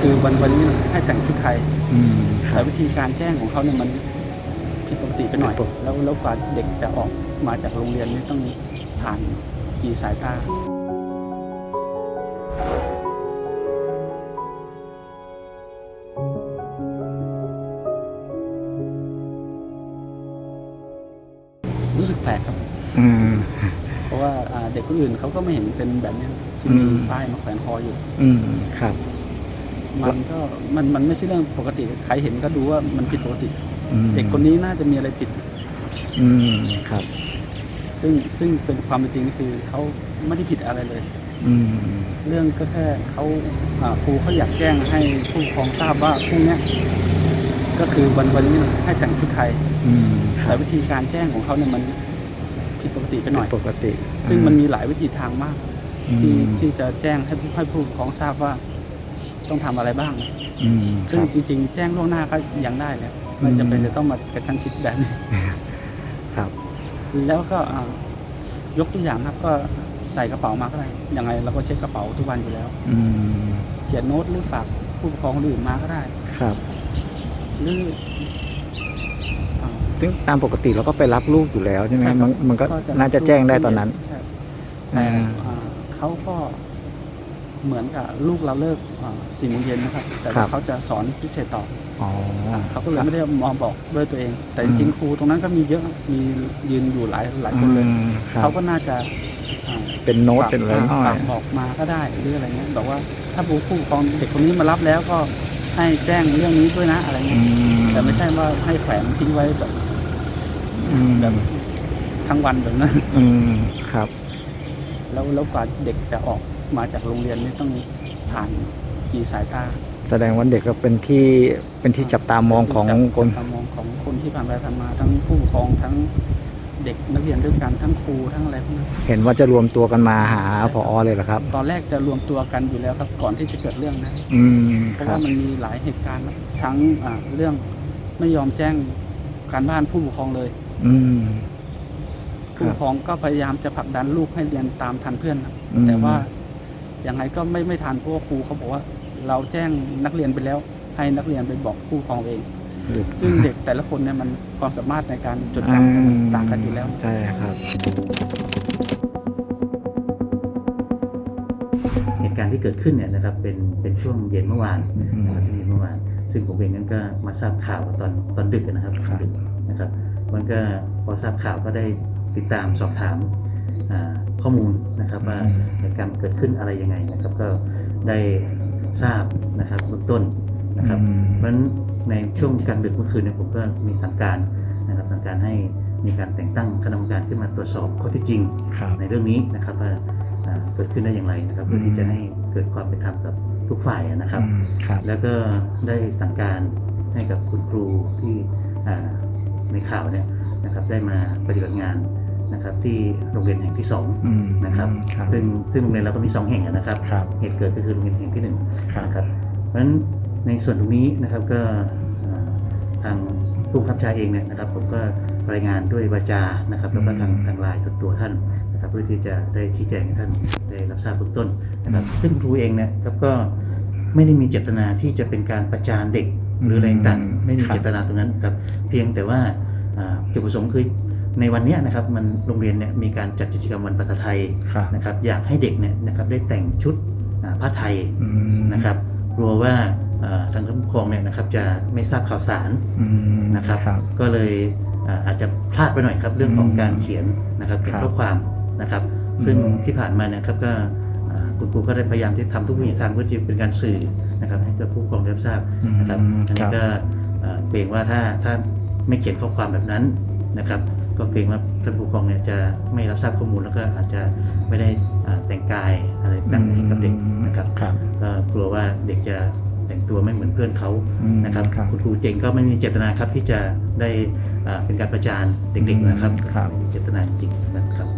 คือวันวันนี้ให้แต่งชุดไทยอืมคแต่รับ วิธีการแจ้งของเขาเนี่ยมันผิดปกติไปหน่อย ผิดปกติ แล้วแล้วกว่าเด็กจะออกมาจากโรงเรียนนี่ต้องผ่านกี่สายตา รู้สึกแปลกครับ อืม เพราะว่าอ่าเด็กคนอื่นเขาก็ไม่เห็นเป็นแบบเนี้ยที่มีอืม ป้ายมาแขวนคออยู่ อืมครับ มันก็มันมันไม่ใช่เรื่องปกติ ใครเห็นก็ดูว่ามันผิดปกติ อืมเด็กคนนี้น่าจะมีอะไรผิด อืมครับ ซึ่งซึ่งเป็นความเป็นจริงคือเขาไม่ได้ผิดอะไรเลย อืมเรื่องก็แค่เขาอ่าครูเขาอยากแจ้งให้ผู้ปกครองทราบว่าพรุ่งเนี้ยก็คือวันวันนี้ให้แต่งชุดไทยอืมคแต่รับวิธีการแจ้งของเขาเนี่ยมันผิดปกติไปหน่อย ปกติซึ่งมันมีหลายวิธีทางมาก อืมที่ที่จะแจ้งให้ผู้ให้ผู้ปกครองทราบว่า ต้องทำอะไรบ้างอืมคซึ่งรับจริง ๆ แจ้งล่วงหน้าก็ยังได้เลยไม่อืมจำเป็นจะต้องมากระชั้นชิดแบบนี้ครับ แล้วก็อ่ายกตัวอย่างครับ ก็ใส่กระเป๋ามาก็ได้ยังไงเราก็เช็คกระเป๋าทุกวันอยู่แล้ว อืมเขียนโน้ตหรือฝากผู้ปกครองคนอื่นมาก็ได้ ครับหรืออ่าซึ่งตามปกติเราก็ไปรับลูกอยู่แล้วใช่ไหมใช่ครับมันมันก็จะน่าจะแจ้งได้ตอนนั้นใช่แต่อ่าอ่าเขาก็ เหมือนกับลูกเราเลิกอ่าสี่โมงเย็นนะครับ แต่ครัว่าบเขาจะสอนพิเศษต่ออ๋อเขาก็เลยไม่ได้มองบอกด้วยตัวเอง แต่อืจมริงๆครูตรงนั้นก็มีเยอะมียืนอยู่หลายหลายคนเลย อืมครับเขาก็น่าจะอ่า เป็นโน้ตฝากเป็นอะไรหน่อฝาย กบอกมาก็ได้หรืออะไรเงี้ยบอกว่าถ้าผู้ผู้ปกครองเด็กคนนี้มารับแล้วก็ให้แจ้งเรื่องนี้ด้วยนะอะไรอืเงี้ยมแต่ไม่ใช่ว่าให้แขวนทิ้งไว้แบบอืมแบบทั้งวันแบบนั้น อืมครับ แล้วแล้วกว่าเด็กจะออก มาจากโรงเรียนนี่ต้องผ่านกี่สายตาแสดงว่าเด็กก็เป็นที่เป็นที่จับตามองของจับคนจับตามองของคนที่ผ่านไปผ่านมาทั้งผู้ปกครองทั้งเด็กนักเรียนด้วยกันทั้งครูทั้งอะไรพวกนั้นเห็นว่าจะรวมตัวกันมาหาพอเลยเหรอครับ ตอนแรกจะรวมตัวกันอยู่แล้วครับ ก่อนที่จะเกิดเรื่องนะ อืมเพราะครัว่าบ มันมีหลายเหตุการณ์นะทั้งอ่าเรื่องไม่ยอมแจ้งการบ้านผู้ปกครองเลย อืมคผู้รัปบกครองก็พยายามจะผลักดันลูกให้เรียนตามทันเพื่อนนะอืม แต่ว่า ยังไงก็ไม่ไม่ทันเพราะว่าครูเขาบอกว่า เราแจ้งนักเรียนไปแล้ว ให้นักเรียนไปบอกผู้ปกครองเองหรือซึ่งเด็กแต่ละคนเนี่ยมันความสามารถในการจดอ่าจำมันต่างกันอยู่แล้ว ใช่ครับ เหตุการณ์ที่เกิดขึ้นเนี่ยนะครับเป็นเป็นช่วงเย็นเมื่อวานนะครับช่วงเย็นเมื่อวาน ซึ่งผมเองนั้นก็มาทราบข่าวตอนตอนดึกนะครับครับดึกนะครับ มันก็พอทราบข่าวก็ได้ติดตามสอบถามอ่า ข้อมูลนะครับว่าเหตุการณ์เกิดขึ้นอะไรยังไงนะครับก็ได้ทราบนะครับเบื้องต้นนะครับอืมเพราะฉะนั้นในช่วงกลางดึกเมื่อคืนเนี่ยผมก็มีสั่งการนะครับสั่งการให้มีการแต่งตั้งคณะกรรมการขึ้นมาตรวจสอบข้อเท็จจริงครับในเรื่องนี้นะครับว่าอ่าเกิดขึ้นได้อย่างไรนะครับเพื่อที่จะให้เกิดความเป็นธรรมกับทุกฝ่ายนะครับอืมครับแล้วก็ได้สั่งการให้กับคุณครูที่อ่าในข่าวเนี่ยนะครับได้มาปฏิบัติงาน นะครับที่โรงเรียนแห่งที่สองอืมนะครับครับซึ่งซึ่งโรงเรียนเราก็มีสองแห่งนะครับครับเหตุเกิดก็คือโรงเรียนแห่งที่หนึ่งครับ นะครับเพราะฉะนั้นในส่วนตรงนี้นะครับก็อ่าทางผู้บังคับบัญชาเองเนี่ยนะครับผมก็รายงานด้วยวาจานะครับแล้วก็ทางทางไลน์ส่วนตัวท่านนะครับเพื่อที่จะได้ชี้แจงให้ท่านได้รับทราบเบื้องต้นนะครับซึ่งครูเองเนี่ยครับก็ไม่ได้มีเจตนาที่จะเป็นการประจานเด็ก หรืออะไรต่างๆไม่มีครับเจตนาตรงนั้นครับเพียงแต่ว่าอ่าจุดประสงค์คือ ในวันเนี้ยนะครับมันโรงเรียนเนี่ยมีการจัดกิจกรรมวันภาษาไทยครับนะครับอยากให้เด็กเนี่ยนะครับได้แต่งชุดอ่าผ้าไทยอืมนะครับกลัวว่าเอ่อทางผู้ปกครองเนี่ยนะครับจะไม่ทราบข่าวสาร อืม นะครับครับก็เลยอ่าอาจจะพลาดไปหน่อยครับเรื่องของอืมการเขียนนะครับเป็นครับข้อความนะครับ ซึ่งที่ผ่านมาเนี่ยครับก็อ่าคุณครูก็ได้พยายามที่ทำทุกวิถีทางเพื่อที่เป็นการสื่อนะครับให้กับผู้ปกครองได้รับทราบนะครับอืมอันครันี้บก็เอ่อเกรงว่าถ้าถ้าไม่เขียนข้อความแบบนั้นนะครับ ก็เกรงว่าท่านผู้ปกครองเนี่ยจะไม่รับทราบข้อมูลแล้วก็อาจจะไม่ได้อ่าแต่งกายอะไรต่างๆให้กับเด็กนะครับครับก็กลัวว่าเด็กจะแต่งตัวไม่เหมือนเพื่อนเขาอืมนะครับครับ คุณครูเจงก็ไม่มีเจตนาครับที่จะได้อ่าเป็นการประจานเด็กๆนะครับครับไม่มีเจตนาจริงๆนะครับ